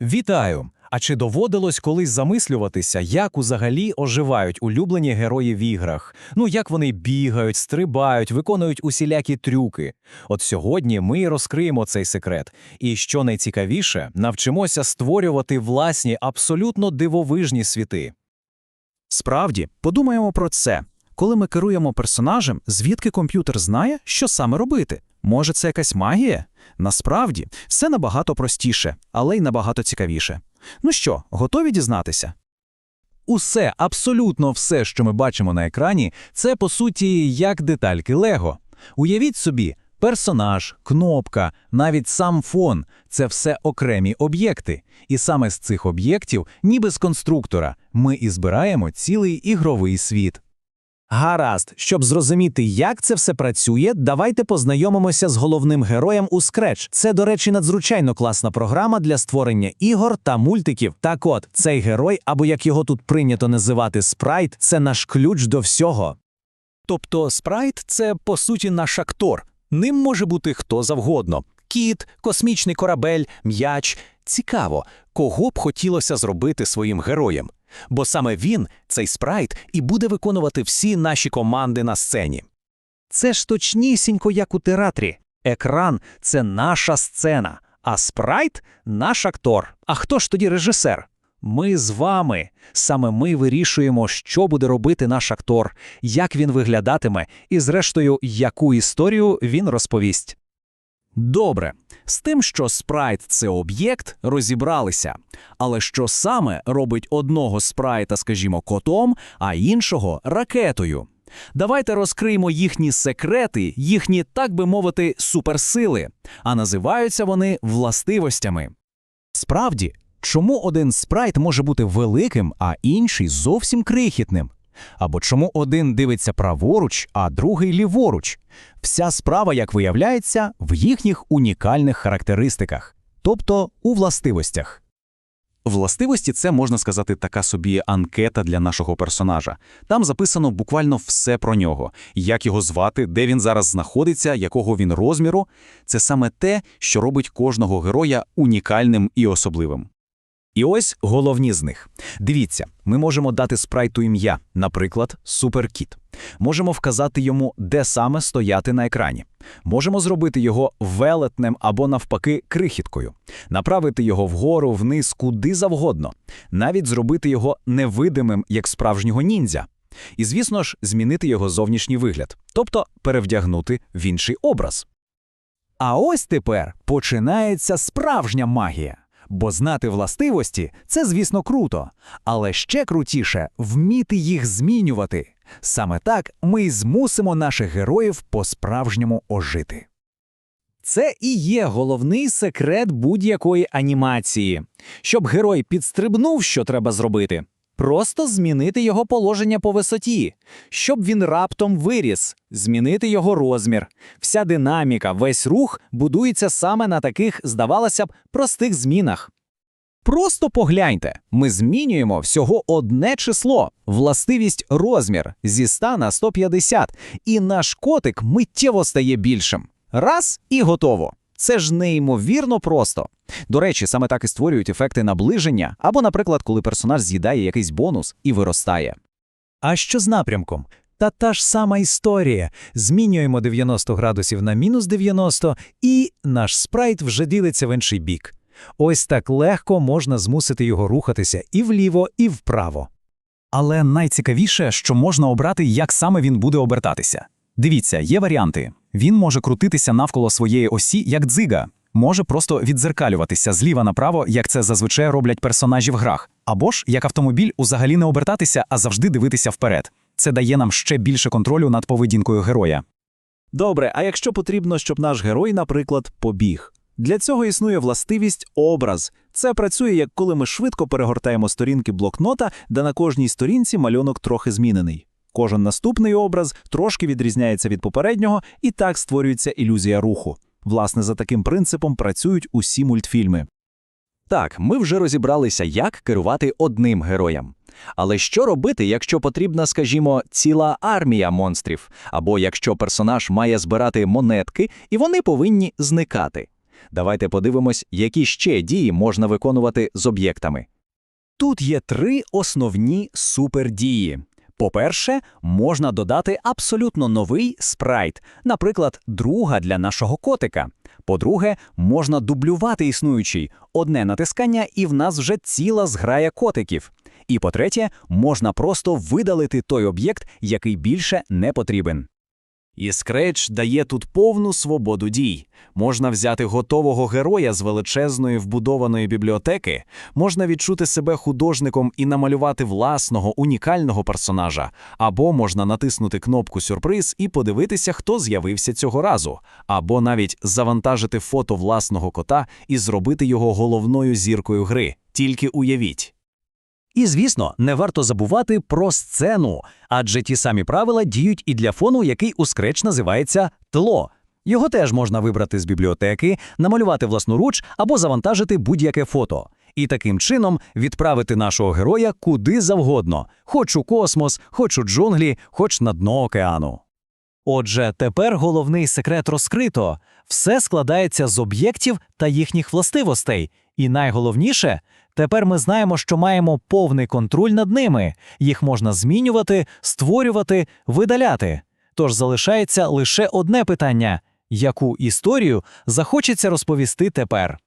Вітаю! А чи доводилось колись замислюватися, як взагалі оживають улюблені герої в іграх? Ну як вони бігають, стрибають, виконують усілякі трюки? От сьогодні ми розкриємо цей секрет. І що найцікавіше, навчимося створювати власні абсолютно дивовижні світи. Справді, подумаємо про це. Коли ми керуємо персонажем, звідки комп'ютер знає, що саме робити? Може, це якась магія? Насправді, все набагато простіше, але й набагато цікавіше. Ну що, готові дізнатися? Усе, абсолютно все, що ми бачимо на екрані, це по суті як детальки Лего. Уявіть собі, персонаж, кнопка, навіть сам фон це все окремі об'єкти. І саме з цих об'єктів, ніби з конструктора, ми і збираємо цілий ігровий світ. Гаразд, щоб зрозуміти, як це все працює, давайте познайомимося з головним героєм у Scratch. Це, до речі, надзвичайно класна програма для створення ігор та мультиків. Так от, цей герой, або як його тут прийнято називати спрайт, це наш ключ до всього. Тобто спрайт це по суті наш актор. Ним може бути хто завгодно: кіт, космічний корабель, м'яч. Цікаво, кого б хотілося зробити своїм героєм. Бо саме він, цей спрайт, і буде виконувати всі наші команди на сцені. Це ж точнісінько, як у театрі. Екран це наша сцена, а спрайт наш актор. А хто ж тоді режисер? Ми з вами. Саме ми вирішуємо, що буде робити наш актор, як він виглядатиме, і, зрештою, яку історію він розповість. Добре, з тим, що спрайт це об'єкт, розібралися. Але що саме робить одного спрайта, скажімо, котом, а іншого ракетою? Давайте розкриємо їхні секрети, їхні, так би мовити, суперсили, а називаються вони властивостями. Справді, чому один спрайт може бути великим, а інший зовсім крихітним? Або чому один дивиться праворуч, а другий ліворуч? Вся справа, як виявляється, в їхніх унікальних характеристиках, тобто у властивостях. Властивості це можна сказати така собі анкета для нашого персонажа. Там записано буквально все про нього: як його звати, де він зараз знаходиться, якого він розміру. Це саме те, що робить кожного героя унікальним і особливим. І ось головні з них. Дивіться, ми можемо дати спрайту ім'я, наприклад, Суперкіт. Можемо вказати йому, де саме стояти на екрані. Можемо зробити його велетнем або, навпаки, крихіткою, направити його вгору, вниз, куди завгодно, навіть зробити його невидимим, як справжнього ніндзя. І, звісно ж, змінити його зовнішній вигляд, тобто перевдягнути в інший образ. А ось тепер починається справжня магія. Бо знати властивості це, звісно, круто, але ще крутіше вміти їх змінювати. Саме так ми й змусимо наших героїв по-справжньому ожити. Це і є головний секрет будь-якої анімації. Щоб герой підстрибнув, що треба зробити. Просто змінити його положення по висоті, щоб він раптом виріс, змінити його розмір. Вся динаміка, весь рух будується саме на таких, здавалося б, простих змінах. Просто погляньте, ми змінюємо всього одне число, властивість розмір зі 100 на 150, і наш котик миттєво стає більшим. Раз і готово. Це ж неймовірно просто. До речі, саме так і створюють ефекти наближення, або, наприклад, коли персонаж з'їдає якийсь бонус і виростає. А що з напрямком? Та та ж сама історія. Змінюємо 90 градусів на мінус 90, і наш спрайт вже ділиться в інший бік. Ось так легко можна змусити його рухатися і вліво, і вправо. Але найцікавіше, що можна обрати, як саме він буде обертатися. Дивіться, є варіанти. Він може крутитися навколо своєї осі, як дзига, може просто відзеркалюватися зліва направо, як це зазвичай роблять персонажі в грах, або ж як автомобіль узагалі не обертатися, а завжди дивитися вперед. Це дає нам ще більше контролю над поведінкою героя. Добре, а якщо потрібно, щоб наш герой, наприклад, побіг? Для цього існує властивість образ. Це працює, як коли ми швидко перегортаємо сторінки блокнота, де на кожній сторінці малюнок трохи змінений. Кожен наступний образ трошки відрізняється від попереднього, і так створюється ілюзія руху. Власне, за таким принципом працюють усі мультфільми. Так, ми вже розібралися, як керувати одним героєм. Але що робити, якщо потрібна, скажімо, ціла армія монстрів, або якщо персонаж має збирати монетки і вони повинні зникати? Давайте подивимось, які ще дії можна виконувати з об'єктами. Тут є три основні супердії. По-перше, можна додати абсолютно новий спрайт, наприклад, друга для нашого котика. По-друге, можна дублювати існуючий одне натискання, і в нас вже ціла зграя котиків. І по-третє, можна просто видалити той об'єкт, який більше не потрібен. І Scratch дає тут повну свободу дій. Можна взяти готового героя з величезної вбудованої бібліотеки, можна відчути себе художником і намалювати власного унікального персонажа, або можна натиснути кнопку сюрприз і подивитися, хто з'явився цього разу, або навіть завантажити фото власного кота і зробити його головною зіркою гри. Тільки уявіть. І, звісно, не варто забувати про сцену, адже ті самі правила діють і для фону, який у Scratch називається тло. Його теж можна вибрати з бібліотеки, намалювати власноруч або завантажити будь-яке фото. І таким чином відправити нашого героя куди завгодно, хоч у космос, хоч у джунглі, хоч на дно океану. Отже, тепер головний секрет розкрито. Все складається з об'єктів та їхніх властивостей. І найголовніше, тепер ми знаємо, що маємо повний контроль над ними. Їх можна змінювати, створювати, видаляти. Тож залишається лише одне питання: яку історію захочеться розповісти тепер?